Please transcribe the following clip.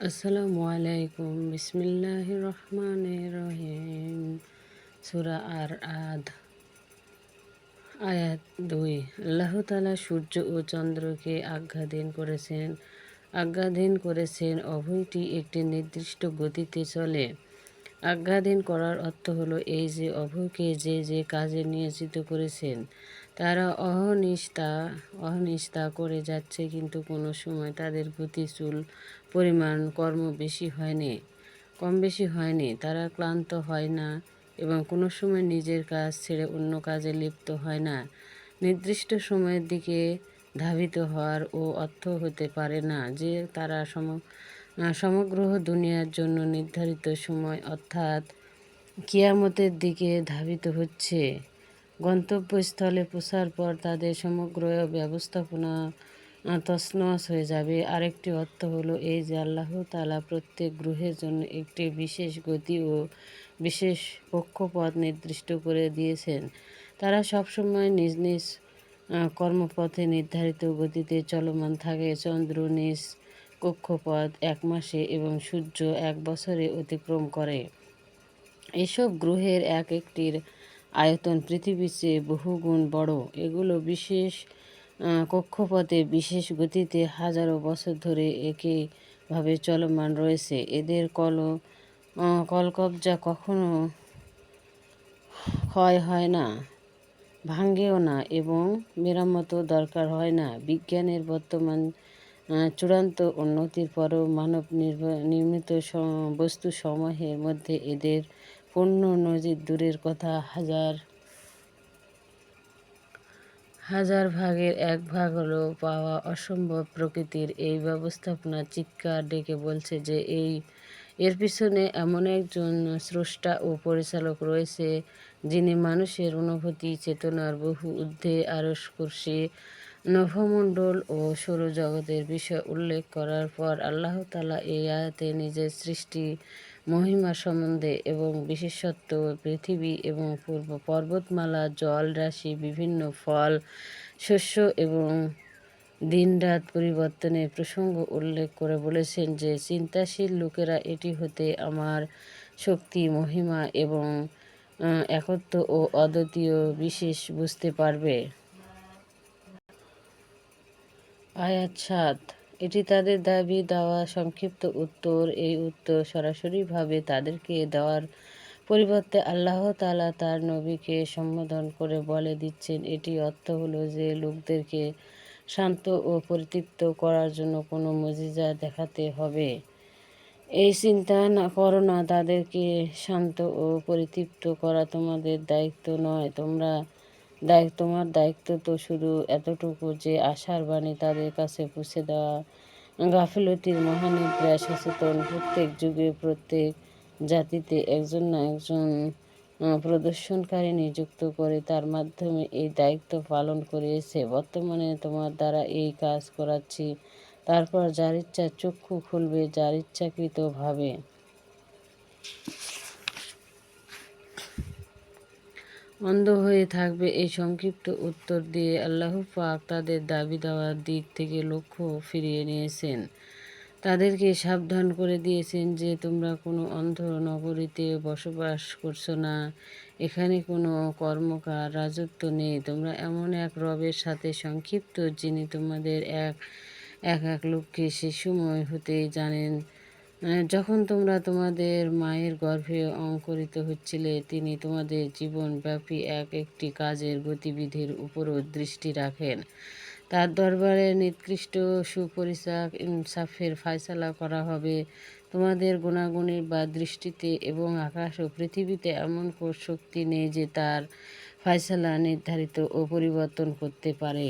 আসসালামু আলাইকুম। বিসমিল্লাহ রহমান রহিম। সুরা আর আদ আয়াত দুই। আল্লাহ তালা সূর্য ও চন্দ্রকে আজ্ঞাধীন করেছেন। আজ্ঞাধীন করেছেন অভয়টি একটি নির্দিষ্ট গতিতে চলে। আজ্ঞাধীন করার অর্থ হলো এই যে অভয়কে যে যে কাজে নিয়োজিত করেছেন। তারা অহনিষ্ঠা অহনিষ্ঠা করে যাচ্ছে কিন্তু কোনো সময় তাদের গতিচুল পরিমাণ কর্ম বেশি হয়নি, কম বেশি হয়নি। তারা ক্লান্ত হয় না এবং কোনো সময় নিজের কাজ ছেড়ে অন্য কাজে লিপ্ত হয় না। নির্দিষ্ট সময়ের দিকে ধাবিত হওয়ার ও অর্থ হতে পারে না যে তারা সম সমগ্র দুনিয়ার জন্য নির্ধারিত সময় অর্থাৎ কিয়ামতের দিকে ধাবিত হচ্ছে। গন্তব্যস্থলে পৌঁছার পর তাদের সমগ্র ব্যবস্থাপনা তছনছ হয়ে যাবে। আরেকটি অর্থ হলো এই যে আল্লাহ তালা প্রত্যেক গ্রহের জন্য একটি বিশেষ গতি ও বিশেষ কক্ষপথ নির্দিষ্ট করে দিয়েছেন। তারা সবসময় নিজ নিজ কর্মপথে নির্ধারিত গতিতে চলমান থাকে। চন্দ্র নিজ কক্ষপথ এক মাসে এবং সূর্য এক বছরে অতিক্রম করে। এসব গ্রহের এক একটির আয়তন পৃথিবীর চেয়ে বহুগুণ বড়। এগুলো বিশেষ কক্ষপথে বিশেষ গতিতে হাজারো বছর ধরে একইভাবে চলমান রয়েছে। এদের কল কলকবজা কখনো ক্ষয় হয় না, ভাঙ্গেও না এবং মেরামতও দরকার হয় না। বিজ্ঞানের বর্তমান চূড়ান্ত উন্নতির পরও মানব নির্মিত বস্তুসমূহের মধ্যে এদের পূর্ণ নজির দূরের কথা হাজার হাজার ভাগের এক ভাগ হলো পাওয়া অসম্ভব প্রকৃতির এই ব্যবস্থাপনা চিৎকার ডেকে বলছে যে এই, এর পিছনে এমন একজন স্রষ্টা ও পরিচালক রয়েছে যিনি মানুষের অনুভূতি, চেতনার বহু ঊর্ধ্বে আরস করছে নভমণ্ডল ও সৌরজগতের বিষয় উল্লেখ করার পর আল্লাহ তালা এই আয়াতে নিজের সৃষ্টি মহিমা সম্বন্ধে এবং বিশেষত্ব, পৃথিবী এবং পূর্ব পর্বতমালা, জল রাশি, বিভিন্ন ফল, শস্য এবং দিনরাত পরিবর্তনের প্রসঙ্গ উল্লেখ করে বলেছেন যে চিন্তাশীল লোকেরা এটি হতে আমার শক্তি, মহিমা এবং একত্ব ও অদ্বিতীয় বিশেষ বুঝতে পারবে। আয়াত সাত এটি তাদের দাবি দেওয়া সংক্ষিপ্ত উত্তর। এই উত্তর সরাসরিভাবে তাদেরকে দেওয়ার পরিবর্তে আল্লাহ তালা তার নবীকে সম্বোধন করে বলে দিচ্ছেন, এটি অর্থ হলো যে লোকদেরকে শান্ত ও পরিতৃপ্ত করার জন্য কোনো মজিজা দেখাতে হবে। এই চিন্তা না করো না, তাদেরকে শান্ত ও পরিতৃপ্ত করা তোমাদের দায়িত্ব নয়। তোমরা দায়িত্ব, তোমার দায়িত্ব তো শুধু এতটুকু যে আশার বাণী তাদের কাছে পৌঁছে দেওয়া। গাফিলতির মহানিদ্রায় সচেতন প্রত্যেক যুগে প্রত্যেক জাতিতে একজন না একজন প্রদর্শনকারী নিযুক্ত করে তার মাধ্যমে এই দায়িত্ব পালন করিয়েছে। বর্তমানে তোমার দ্বারা এই কাজ করাচ্ছি। তারপর যার ইচ্ছা চক্ষু খুলবে, যার ইচ্ছাকৃতভাবে অন্ধ হয়ে থাকবে এই সংক্ষিপ্ত উত্তর দিয়ে আল্লাহ পাক তাদের দাবি দেওয়ার দিক থেকে লক্ষ্য ফিরিয়ে নিয়েছেন। তাদেরকে সাবধান করে দিয়েছেন যে তোমরা কোনো অন্ধ নগরীতে বসবাস করছ না, এখানে কোনো কর্মকার রাজত্ব নেই। তোমরা এমন এক রবের সাথে সংক্ষিপ্ত যিনি তোমাদের এক এক এক লোককে সে সময় হতেই জানেন। যখন তোমরা তোমাদের মায়ের গর্ভে অঙ্কুরিত হচ্ছিলে, তিনি তোমাদের জীবনব্যাপী এক একটি কাজের গতিবিধির উপরও দৃষ্টি রাখেন। তার দরবারে নিকৃষ্ট সুপরিচাক ইনসাফের ফায়সালা করা হবে। তোমাদের গুণাগুণের বা দৃষ্টিতে এবং আকাশ ও পৃথিবীতে এমন শক্তি নেই যে তার ফায়সালা নির্ধারিত ও পরিবর্তন করতে পারে।